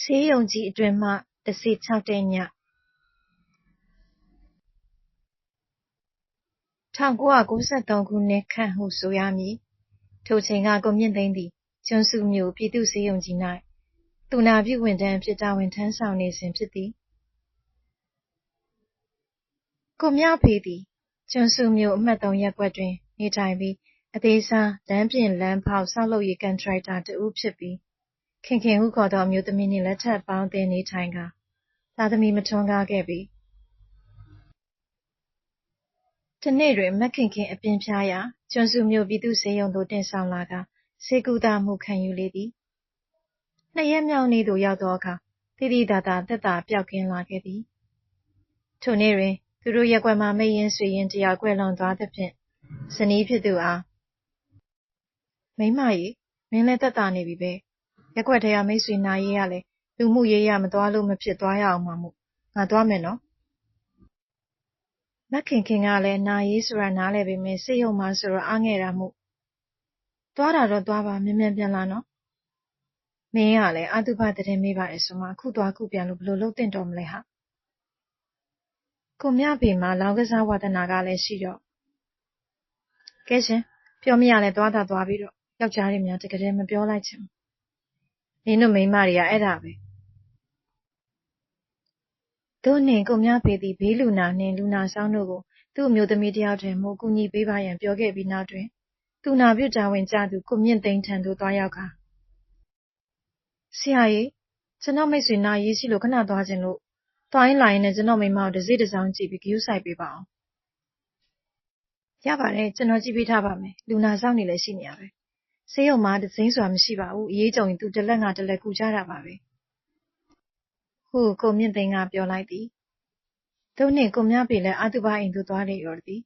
ဆေးရုံကြီးအတွင်းမှ တဆေခြောက်တဲ့ည1993ခုနှစ်ခန့်ဟုဆိုရမည် ထိုအချိန်က ကိုမြင့်သိန်းသည် ကျွန်းစုမြို့ ပြည်သူ့ဆေးရုံကြီး၌သူနာပြုဝန်ထမ်းအဖြစ် တာဝန်ထမ်းဆောင်နေစဉ်ဖြစ်သည် ကိုမြဖေသည် ကျွန်းစုမြို့ အမှတ်3ရပ်ကွက်တွင် နေထိုင်ပြီး အသေးစား လမ်းပြင်လမ်းဖောက် ဆောက်လုပ်ရေး ကန်ထရိုက်တာတစ်ဦးဖြစ်ပြီး ခင်ခင်ဟုခေါ်သောအမျိုးသမီးနှင့်လက်ထပ်ပေါင်းသင်းနေထိုင်ကာသားသမီးမထွန်းကားခဲ့ပြီတစ်နေ့တွင်မခင်ခင်အပြင်းဖျားရာကျွန်းစုမြို့ပြည်သူ့ဆေးရုံသို့တင်ဆောင်လာကာဆေးကုသမှုခံယူလေသည်နှစ်ရက်မြောက်နေ့သို့ရောက်သောအခါသိသိသာသာသက်သာပျောက်ကင်းလာခဲ့သည်ထိုနေ့တွင်သူတို့ရပ်ကွက်မှမိတ်ရင်းဆွေရင်းတစ်ယောက်ကွယ်လွန်သွားသဖြင့်ဇနီးဖြစ်သူအားမိန်းမရေမင်းလည်းသက်သာနေပြီပဲ ရပ်ကွက်ထဲကမိတ်ဆွေနာရေးရလဲလူမှုရေးရမသွားလို့မဖြစ်သွားရအောင်မှာမို့ငါသွားမယ်နော်မခင်ခင်ကလည်းနာရေးဆိုတာနားလည်ပေမဲ့စိတ်ယုံမှဆိုတော့အားငယ်တာမို့သွားတာတော့သွားပါမြန်မြန်ပြန်လာနော်မင်းကလည်းအတုပသတင်းမေးပါတယ်ဆိုမှအခုသွားခုပြန်လို့ဘလို့လုံးတင်တော်မလဲဟာကိုမြဖေမှာလောင်းကစားဝါသနာကလည်းရှိတော့ကဲရှင်ပြောမရလဲသွားတာသွားပြီးတော့ယောက်ျားတွေများတကယ်မပြောလိုက်ချင်ဘူး နင်တို့မိန်းမတွေကအဲ့ဒါပဲတို့နှင့်ကိုမြဖေသည်ဘေးလူနာနှင့်လူနာဆောင်တို့ကိုသူ့အမျိုးသမီးတယောက်တွင်မိုကူညီပေးပါရန်ပြောခဲ့ပြီးနောက်တွင်သူနာပြုတာဝန်ကျသူကိုမြင့်သိန်းထံသို့သွားရောက်ကာဆရာကြီးကျွန်တော်မိတ်ဆွေနာရေးရှိလို့ခဏသွားခြင်းလို့သွားရင်လာရင်နဲ့ကျွန်တော်မိမကိုတစ်စိတစ်စောင်းကြည့်ပြီးဂရုစိုက်ပေးပါအောင်ရပါတယ်ကျွန်တော်ကြည့်ပေးထားပါမယ်လူနာဆောင်နေလည်းရှိနေရပဲ ဆေးရုံမှာဒစိမ့်ဆိုတာမရှိပါဘူးအရေးကြုံရင်သူတလက်ငါတလက်ကူကြတာပါပဲဟုကိုမြင့်သိန်းကပြောလိုက်သည်။သို့နှင့်ကိုမြပေလည်းအတုပအိမ်သို့သွားလေရော်သည်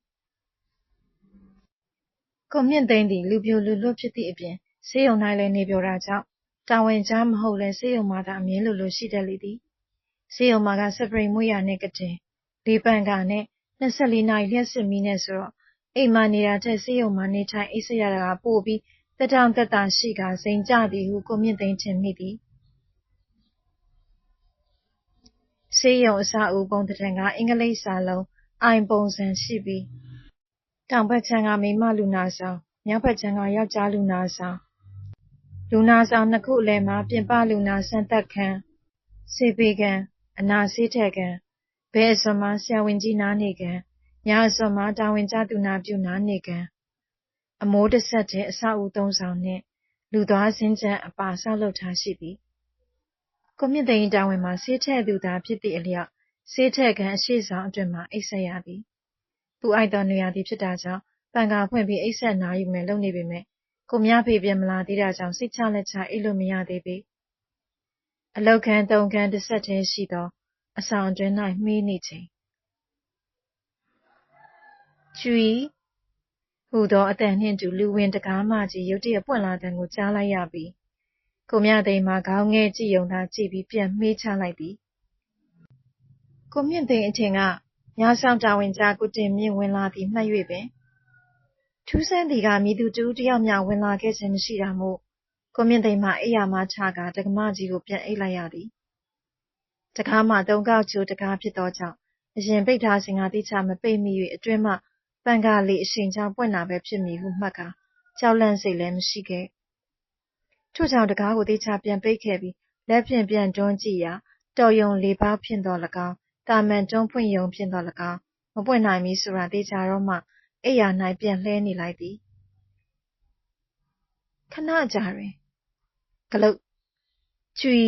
။ကိုမြင့်သိန်းသည်လူပြိုလူလွတ်ဖြစ်သည့်အပြင်ဆေးရုံ၌လည်းနေပျော်တာကြောင့်တာဝန်ကျမဟုတ်လည်းဆေးရုံမှာသာအမြဲလိုလိုရှိတတ်လေသည်။ဆေးရုံမှာကစပရိတ်မွေးရာနှင့်ကတင်၊လေပန်ကာနဲ့၂၄နာရီလျှပ်စစ်မီးနဲ့ဆိုတော့အိမ်မှာနေတာထက်ဆေးရုံမှာနေထိုင်အိပ်စက်ရတာကပိုပြီး သက်တောင့်သက်သာရှိကာစိန်ကျသည်ဟုကိုမြင့်သိန်းထင်မိသည်ဆေးရုံအဆောက်အဦပုံသဏ္ဍာန်ကအင်္ဂလိပ်စာလုံး I ပုံစံရှိပြီးတောင်ဘက်ခြမ်းကမိန်းမလူနာဆောင်၊မြောက်ဘက်ခြမ်းကယောက်ျားလူနာဆောင်၊လူနာဆောင်နှစ်ခုအလယ်မှာပြင်ပလူနာစမ်းသပ်ခန်း၊ဆေးပေးခန်း၊အနာဆေးထည့်ခန်း၊ဘယ်အစွန်မှာဆရာဝန်ကြီးနားနေခန်း၊ညာအစွန်မှာတာဝန်ကျသူနာပြုနားနေခန်း၊ အမိုးတဆက်တည်းအဆောက်အဦသုံးဆောင်နှင့် လူသွားစင်္ကြံအပါဆောက်လုပ်ထားရှိသည်ကိုမြင့်သိန်း၏တာဝန်မှာဆေးထည့်သူသာဖြစ်သည့်အလျောက်ဆေးထည့်ခန်းအရှေ့ဆောင်အတွင်မှာအိပ်စက်ရသည်။ပူအိုက်သောနွေရာသီဖြစ်တာကြောင့်ပန်ကာဖွင့်ပြီးအိပ်စက်နားယူမယ်လုပ်နေပေမယ့်ကိုမြဖေပြန်မလာသေးတာကြောင့်စိတ်ချလက်ချအိပ်လို့မရသေးပေ။အလုပ်ခန်းသုံးခန်းတဆက်တည်းရှိသော အဆောင်အတွင်း၌မှေးနေချိန်“ကြွီ” ဟူသောအသံနှင့်အတူလူဝင်တံခါးမကြီးရုတ်တရက်ပွင့်လာသံကိုကြားလိုက်ရပြီးကိုမြသိန်းမှာခေါင်းငယ်ကြည့်ရုံသာကြည့်ပြီးပြန်မှေးချလိုက်သည်ကိုမြင့်သိန်းအထင်ကညဆောင်တာဝန်ကျကိုတင်မြင့်ဝင်လာသည်မှတ်၍ပင်ထူးဆန်းသည်ကမည်သူတူတယောက်မျှဝင်လာခဲ့ခြင်းမရှိတာမို့ကိုမြင့်သိန်းမှအိယာမချကာတက္ကမကြီးကိုပြန်အိတ်လိုက်ရသည်တကားမှသုံးကောက်ချိုးတကားဖြစ်သောကြောင့်အရင်ပိတ်ထားစဉ်ကတိချမပိတ်မိ၍အတွင်းမှ ပန်ကားလေးအရှိန်ကြောင့်ပွင့်တာပဲဖြစ်မည်ဟုမှတ်ကာကြောက်လန့်စိတ်လည်းမရှိခဲ့ထို့ကြောင့်တံခါးကိုသေချာပြန်ပိတ်ခဲ့ပြီးလက်ဖြင့်ပြန်တွန်းကြည့်ရာတော်ရုံလေပေါက်ဖြင့်သော်၎င်းသာမန်တွန်းဖွင့်ရုံဖြင့်သော်၎င်းမပွင့်နိုင်မည်ဆိုတာသေချာတော့မှအိပ်ယာ၌ပြန်လှည့်နေလိုက်သည်ခဏကြာတွင်ဂလုတ်ကြွီ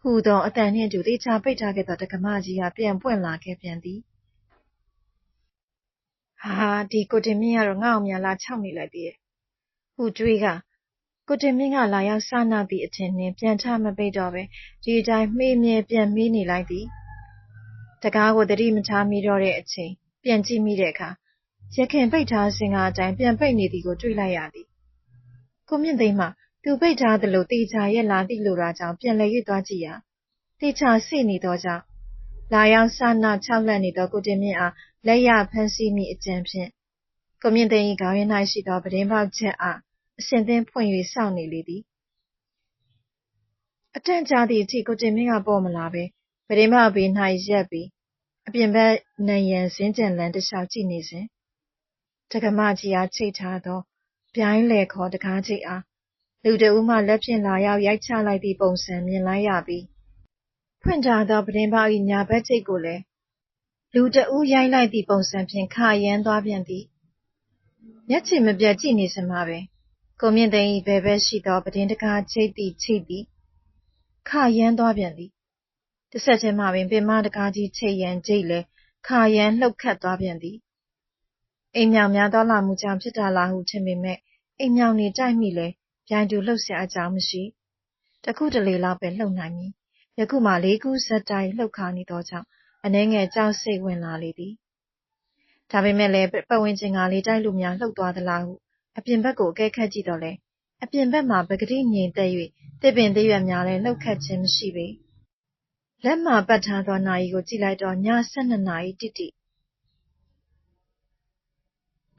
ဟူသောအသံနှင့်အတူသေချာပိတ်ထားခဲ့သောတက္ကမကြီးကပြန်ပွင့်လာခဲ့ပြန်သည် ဟာဒီကိုတင်မြင့်ကတော့ငါ့အောင်များလာခြောက်နေလိုက်သေးရဲ့ဟုတွေးကကိုတင်မြင့်ကလာရောက်စနောက်သည့်အထင်နှင့်ပြန်ထမပိတ်တော့ဘဲဒီအတိုင်းမှေးမြဲပြန်မှေးနေလိုက်သည်တကားကိုသတိမထားမိတော့တဲ့အချိန်ပြန်ကြည့်မိတဲ့အခါရခင်ပိတ်ထားစဉ်ကအတိုင်းပြန်ပိတ်နေသည်ကိုတွေ့လိုက်ရသည်ကိုမြင့်သိမ်းမှသူပိတ်ထားသလိုတေချာရဲ့လာသည့်လိုတာကြောင့်ပြန်လည်၍သွားကြည့်ရာတေချာစိနေသောကြောင့် လာရောက်စနောက်ခြောက်လန့်နေသောကိုတင်မြင့်အားလက်ရဖမ်းဆီးမိအကြံဖြင့်ကိုမြင့်သိမ်း၏ခေါင်းရင်း၌ရှိသောပတင်းပေါက်ချက်အားအဆင်သင့်ဖွင့်၍စောင့်နေလေသည်အတန့်ကြာသည့်အထိကိုတင်မင်းကပေါ်မလာဘဲပဒင်းမဘေး၌ရပ်ပြီးအပြင်ဘက်နံရံစင်းကြံလန်းတစ်လျှောက်ကြည့်နေစဉ်တက္ကမကြီးအားချိတ်ထားသောဗျိုင်းလယ်ခေါ်တကားချိတ်အားလူတဦးမှလက်ဖြင့်လာရောက်ရိုက်ချလိုက်သည့်ပုံစံမြင်လိုက်ရပြီး ဖွင့်ထားသောပဒင်းပေါ၏ညာဘက်ချိတ်ကိုလည်း လူတဦးရိုက်လိုက်သည့်ပုံစံဖြင့် ခါရမ်းသွားပြန်သည် မျက်ခြေမပြတ်ကြည့်နေစမှာပင် ကိုမြင့်သိန်း၏ဘယ်ဘက်ရှိသောပဒင်းတကားချိတ်သည်ချိတ်သည် ခါရမ်းသွားပြန်သည် တစ်ဆက်တည်းမှပင် ပင်မတကားကြီးချိတ်ရန်ချိတ်လည်း ခါရမ်းလှုပ်ခတ်သွားပြန်သည် အိမ်မြောင်များသောလာမှုကြောင့် ဖြစ်တာလားဟု ထင်ပေမဲ့အိမ်မြောင်နေတိုက်မိလဲပြိုင်တူလှုပ်ရှားအကြောင်းမရှိတခုတလေလောက်ပဲ လှုပ်နိုင်မည် ယခုမှလေးခုဇက်တိုင်လှုပ်ခါနေသောကြောင့်အနှဲငယ်ကြောက်စိတ်ဝင်လာလေသည်ဒါပေမဲ့လည်းပတ်ဝန်းကျင်ကလေတိုက်လူများလှုပ်သွားသလားဟုအပြင်ဘက်ကိုအကဲခတ်ကြည့်တော့လဲအပြင်ဘက်မှာပကတိငြိမ်သက်၍တစ်ပင်တစ်ရွက်များလည်းလှုပ်ခတ်ခြင်းမရှိပေလက်မှာပတ်ထားသောနာရီကိုကြည့်လိုက်တော့ည12နာရီတိတိ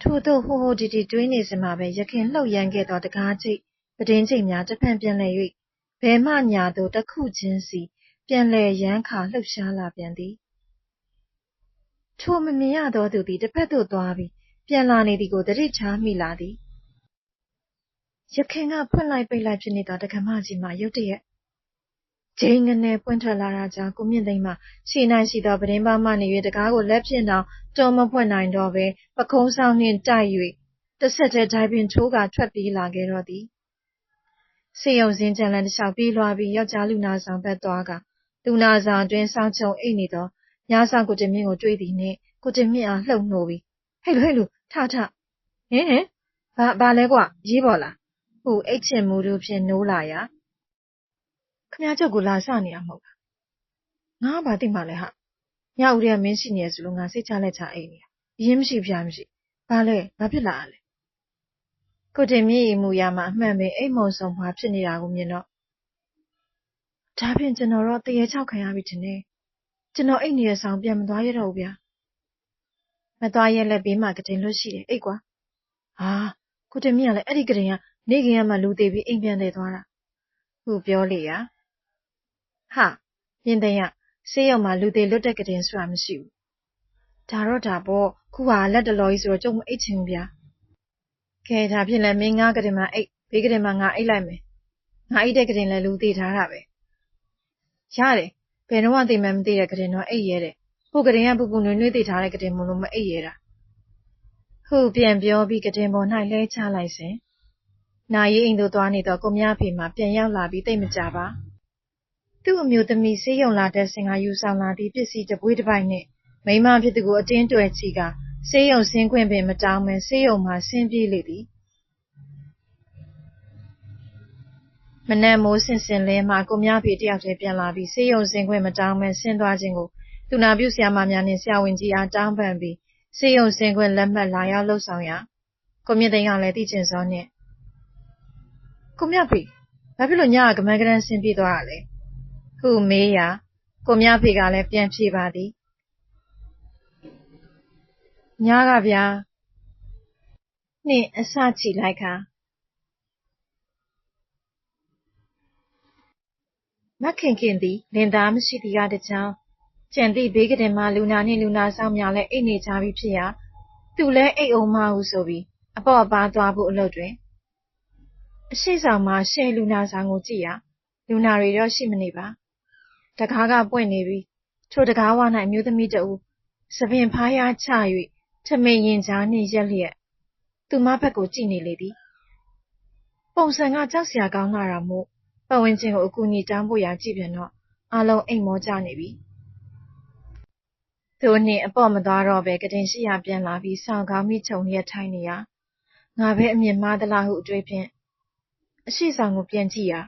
ထို့သို့ဟိုဟိုဒီဒီတွေးနေစမှာပဲရခင်လှုပ်ရမ်းခဲ့သောတကားချိတ်ပဒင်းချိတ်များတဖန်ပြန်လဲ၍ ဘဲမှညာသို့တစ်ခုချင်းစီ ပြန်လဲရမ်းခါလှုပ်ရှားလာပြန်သည်ထိုမမြင်ရသောသူသည်တစ်ဖက်သို့သွားပြီးပြန်လာနေသည်ကိုသတိထားမိလာသည်ရခင်ကဖွင့်လိုက်ပိတ်လိုက်ဖြစ်နေသောတက္ကမကြီးမှရုတ်တရက်ဂျိန်ငနဲ့ပွင့်ထွက်လာတာကြောင့်ကိုမြင့်သိန်းမှခြေနိုင်ရှိသောပဒင်းပါမှနေ၍တကားကိုလက်ဖြင့်တောင်တွန်းမဖွင့်နိုင်တော့ဘဲပခုံးဆောင်နှင့်တိုက်၍တစ်ဆက်တည်းဒိုင်ပင်ထိုးကာထွက်ပြေးလာခဲ့တော့သည် စေယုံစင်းကြံလန်းတစ်လျှောက်ပြေးလွှားပြီးယောက်ျားလူနာဆောင်ဘက်သွားကလူနာဆောင်အတွင်းဆောင်းချုံအိတ်နေသောညဆောင်ကိုတင်မြင့်ကိုတွေ့သည်နှင့်ကိုတင်မြင့်အားလှုပ်နှိုးပြီးဟဲ့လူဟဲ့လူထထဟင်ဟင်ဘာဘာလဲကွရေးပေါ်လားဟူအိတ်ချင်မှုတို့ဖြင့်နိုးလာရာခမကျုပ်ကိုလာစနေရမဟုတ်လားငါဘာသိမှလဲဟာညဦးတည်းမင်းရှိနေရဆိုလို့ငါစိတ်ချလက်ချအိတ်နေတာရင်းမရှိပြမရှိဘာလဲဘာဖြစ်လာလဲ ကိုတင်မြင့်ရီမူရမှာအမှန်ပဲအိတ်မုံဆုံးမှာဖြစ်နေတာကိုမြင်တော့ဒါဖြင့်ကျွန်တော်တော့တရေချောက်ခံရပြီထင်တယ်ကျွန်တော်အိတ်နေတဲ့ဆောင်ပြန်မသွားရတော့ဘူးဗျာမသွားရဲလက်ဘေးမှာကတင်လွတ်ရှိတယ်အိတ်ကွာဟာကိုတင်မြင့်ကလည်းအဲ့ဒီကတင်ကနေခင်ကမှလူသေးပြီးအိမ်ပြန်သေးသွားတာဟုပြောလေရာဟာမြင်တဲ့ရဆေးရုံမှာလူသေးလွတ်တဲ့ကတင်ဆိုတာမရှိဘူးဒါတော့ဒါပေါ့ခုဟာလက်တလောကြီးဆိုတော့ကျုံမအိတ်ချင်ဘူးဗျာ ကဲဒါဖြင့်လည်းမင်းငါကတင်မှာအိတ်ဘေးကတင်မှာငါအိတ်လိုက်မယ်ငါအိတ်တဲ့ကတင်လည်းလူသေးထားတာပဲရတယ်ဘယ်တော့မှသိမှမသိတဲ့ကတင်တော့အိတ်ရဲတယ်ဟိုကတင်ကပူပူနွေ့နွေ့သေးထားတဲ့ကတင်မလို့မအိတ်ရဲတာဟုပြန်ပြောပြီးကတင်ပေါ်၌လဲချလိုက်စဉ်နာရီအိမ်သို့သွားနေသောကိုမြဖေမှပြန်ရောက်လာပြီးတိတ်မကြပါသူ့အမျိုးသမီးဆေးရုံလာတဲ့ဆင်ကယူဆောင်လာသည့်ပစ္စည်းတပွေးတစ်ပိုက်နှင့်မိမဖြစ်သူကိုအတင်းတွယ်ချီက ဆေးရုံဆင်းခွင့်ပင်မတောင်းမဲဆေးရုံမှဆင်းပြေးလေသည်မနက်မိုးဆင်ဆင်လဲမှကိုမြဖေတယောက်တည်းပြန်လာပြီးဆေးရုံဆင်းခွင့်မတောင်းမဲဆင်းသွားခြင်းကိုသူနာပြုဆရာမများနှင့်ဆရာဝန်ကြီးအားတောင်းပန်ပြီးဆေးရုံဆင်းခွင့်လက်မှတ်လာရောက်လှုပ်ဆောင်ရာကိုမြင့်သိန်းကလည်းသိကျင်စောနှင့်ကိုမြဖေဘာဖြစ်လို့ညကကမန်းကရန်ဆင်းပြေးသွားတာလဲဟုမေးရာကိုမြဖေကလည်းပြန်ဖြေပါသည် ညကဗျာနှင့်အစချီလိုက်ခါမခင်ခင်သည်လင်သားမရှိသည်ကတကြောင်ကြံသည့်ဘေးကတင်မှလူနာနှင့်လူနာဆောင်များလည်းအိတ်နေကြပြီဖြစ်ရာသူလည်းအိတ်အောင်မဟုဆိုပြီးအပေါ့အပါသွားဖို့အလုပ်တွင်အရှိဆောင်မှာရှယ်လူနာဆောင်ကိုကြည့်ရာလူနာတွေတော့ရှိမနေပါတကားကပွင့်နေပြီးထိုတကားဝ၌အမျိုးသမီးတဦးသပင်ဖားရချ၍ ထမိန်ရင်ကြားနှင့်ရက်လျက် သူမဘက်ကိုကြည့်နေလေသည်ပုံစံကကြောက်စရာကောင်းလာတာမို့ပတ်ဝန်းကျင်ကိုအကူအညီတောင်းဖို့ရာကြည့်ပြန်တော့အလုံးအိမ်မောကြနေပြီသူနှင့်အပေါ့မသွားတော့ပဲကတင်ရှိရာပြန်လာပြီးဆောင်ကောင်းမိချုံရက်ထိုင်နေရာငါပဲအမြင်မှားသလားဟုအတွေးဖြင့်အရှိဆောင်ကိုပြန်ကြည့်ရာ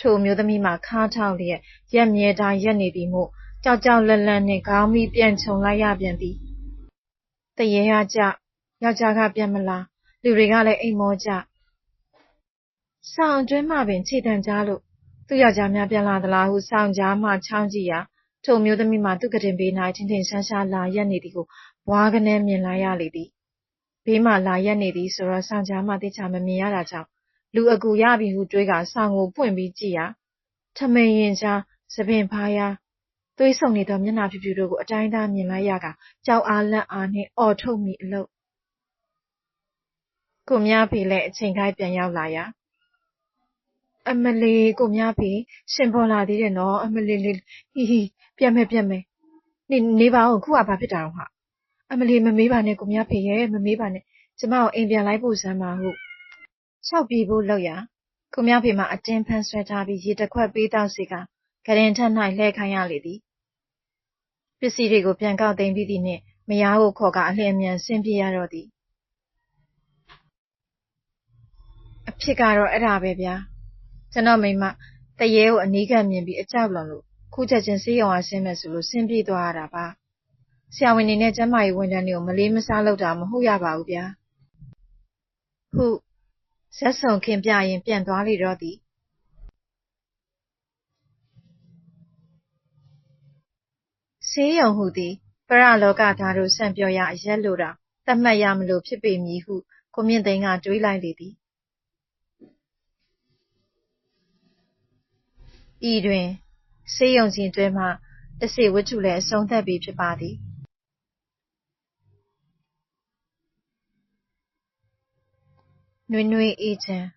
ထိုမျိုးသမီးမှခါထောက်လျက်ရက်မြဲတိုင်းရက်နေသည်မို့ကြောက်ကြောက်လန့်လန့်နှင့်ခေါင်းမိပြန်ခြုံလိုက်ရပြန်သည် တရေရကြယောက်ျားကပြန်မလာလူတွေကလည်းအိမ်မောကြဆောင်အတွင်းမှပင်ခြေတံကြားလို့သူ့ယောက်ျားများပြန်လာသလားဟုဆောင်ကြားမှချောင်းကြည့်ရာထိုမျိုးသမီးမှသူ့ကတင်ဘေး၌ထင်ထင်ရှားရှားလာရက်နေသည်ကိုဘွားကနေမြင်လိုက်ရလေသည်ဘေးမှလာရက်နေသည်ဆိုတော့ဆောင်ကြားမှသိချာမမြင်ရတာကြောင့်လူအကူရပြီဟုတွေးကဆောင်ကိုပွင့်ပြီးကြည့်ရာထမိန်ရင်ကြားသပင်ဖားရား သွေးဆုံနေသောမျက်နှာဖြူဖြူတို့ကိုအတိုင်းသားမြင်လိုက်ရကကြောက်အားလန့်အားနှင့်အော်ထုတ်မိအလို့ကိုမြဖေလည်းအချိန်ခိုက်ပြန်ရောက်လာရာအမလီကိုမြဖေရှင်ပေါ်လာသေးတယ်နော်အမလီလေးဟီဟီပြတ်မယ်ပြတ်မယ်နေနေပါဦးခုကဘာဖြစ်တာတော့ဟာအမလီမမေးပါနဲ့ကိုမြဖေရဲ့မမေးပါနဲ့ကျမကိုအိမ်ပြန်လိုက်ဖို့စမ်းပါဟုတ်လျှောက်ပြေးဖို့လောက်ရကိုမြဖေမှာအတင်းဖန်းဆွဲထားပြီးရေတစ်ခွက်ပေးတော့စီကဂရင်ထက်၌လှဲခိုင်းရလေသည် ပစ္စည်းတွေကို ပြန်ကောက်သိမ်းပြီးသည်နှင့် မယားကိုခေါ်ကအလျင်အမြန်ဆင်းပြေးရတော့သည်အဖြစ်ကတော့ အဲ့ဒါပဲဗျာကျွန်တော်မိမတရေကိုအနီးကပ်မြင်ပြီးအကြောက်လွန်လို့ ခုချက်ချင်းစေးရုံအားဆင်းမယ်ဆိုလို့ဆင်းပြေးသွားရတာပါဆရာဝန်နေနဲ့ကျမကြီးဝန်ထမ်းတွေကိုမလေးမစားလုပ်တာမဟုတ်ရပါဘူးဗျာဟုဇက်ဆုံခင်ပြရင်ပြန်သွားလေတော့သည် ဆေးရုံဟုသည် ပရလောကသားတို့ဆံပြောရအရက်လိုတာသတ်မှတ်ရမလို့ဖြစ်ပေမည်ဟုကိုမြင့်သိန်းကတွေးလိုက်လေသည်ဤတွင်ဆေးရုံကြီးတွင်မှတစေဝတ္ထုလည်းအဆုံးသတ်ပြီးဖြစ်ပါသည်နွေနွေအေးချမ်း